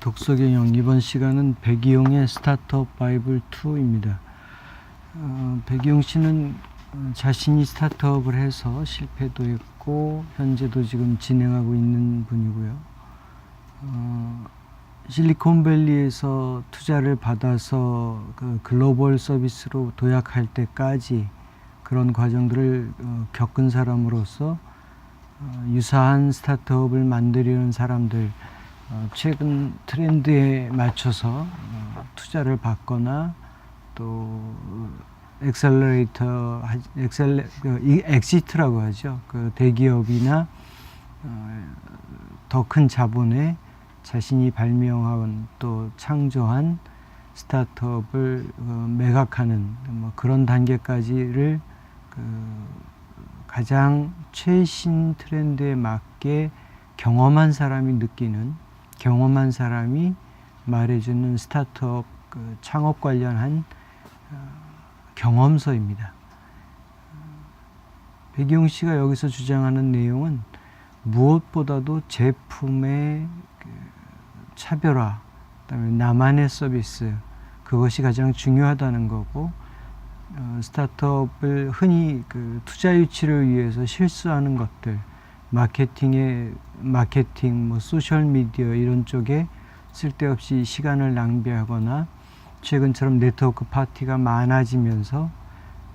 독서 경영 이번 시간은 백이용의 스타트업 바이블 2입니다. 어, 백이용 씨는 어, 자신이 스타트업을 해서 실패도 했고 현재도 지금 진행하고 있는 분이고요. 어, 실리콘밸리에서 투자를 받아서 그 글로벌 서비스로 도약할 때까지 그런 과정들을 어, 겪은 사람으로서 어, 유사한 스타트업을 만들려는 사람들 어, 최근 트렌드에 맞춰서 어, 투자를 받거나 또 엑셀러레이터 엑셀 그 이- 엑시트라고 하죠. 그 대기업이나 어, 더큰 자본에 자신이 발명한 또 창조한 스타트업을 어, 매각하는 뭐 그런 단계까지를 그 가장 최신 트렌드에 맞게 경험한 사람이 느끼는 경험한 사람이 말해주는 스타트업 그 창업 관련한 어, 경험서입니다. 백용 씨가 여기서 주장하는 내용은 무엇보다도 제품의 그 차별화, 그다음에 나만의 서비스 그것이 가장 중요하다는 거고 어, 스타트업을 흔히 그 투자 유치를 위해서 실수하는 것들 마케팅의 마케팅 뭐 소셜 미디어 이런 쪽에 쓸데없이 시간을 낭비하거나 최근처럼 네트워크 파티가 많아지면서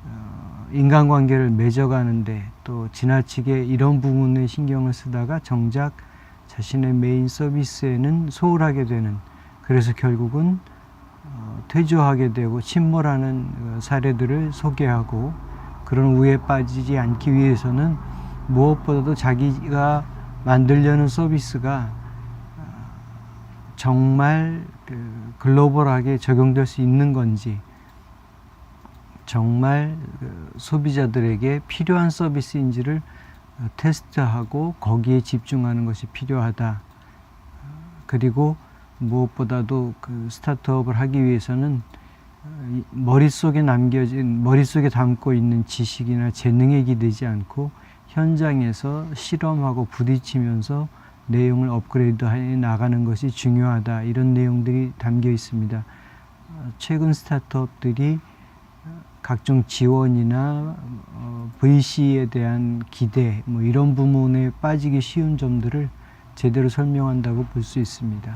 어, 인간관계를 맺어가는데 또 지나치게 이런 부분에 신경을 쓰다가 정작 자신의 메인 서비스에는 소홀하게 되는 그래서 결국은 어, 퇴조하게 되고 침몰하는 어, 사례들을 소개하고 그런 우에 빠지지 않기 위해서는 무엇보다도 자기가 만들려는 서비스가 어, 정말 그 글로벌하게 적용될 수 있는 건지 정말 그 소비자들에게 필요한 서비스인지를 어, 테스트하고 거기에 집중하는 것이 필요하다. 어, 그리고 무엇보다도 그 스타트업을 하기 위해서는 어, 이 머릿속에 남겨진 머릿속에 담고 있는 지식이나 재능에 기대지 않고 현장에서 실험하고 부딪히면서 내용을 업그레이드해 나가는 것이 중요하다. 이런 내용들이 담겨 있습니다. 어, 최근 스타트업들이 각종 지원이나 어, VC에 대한 기대 뭐 이런 부분에 빠지기 쉬운 점들을 제대로 설명한다고 볼 수 있습니다.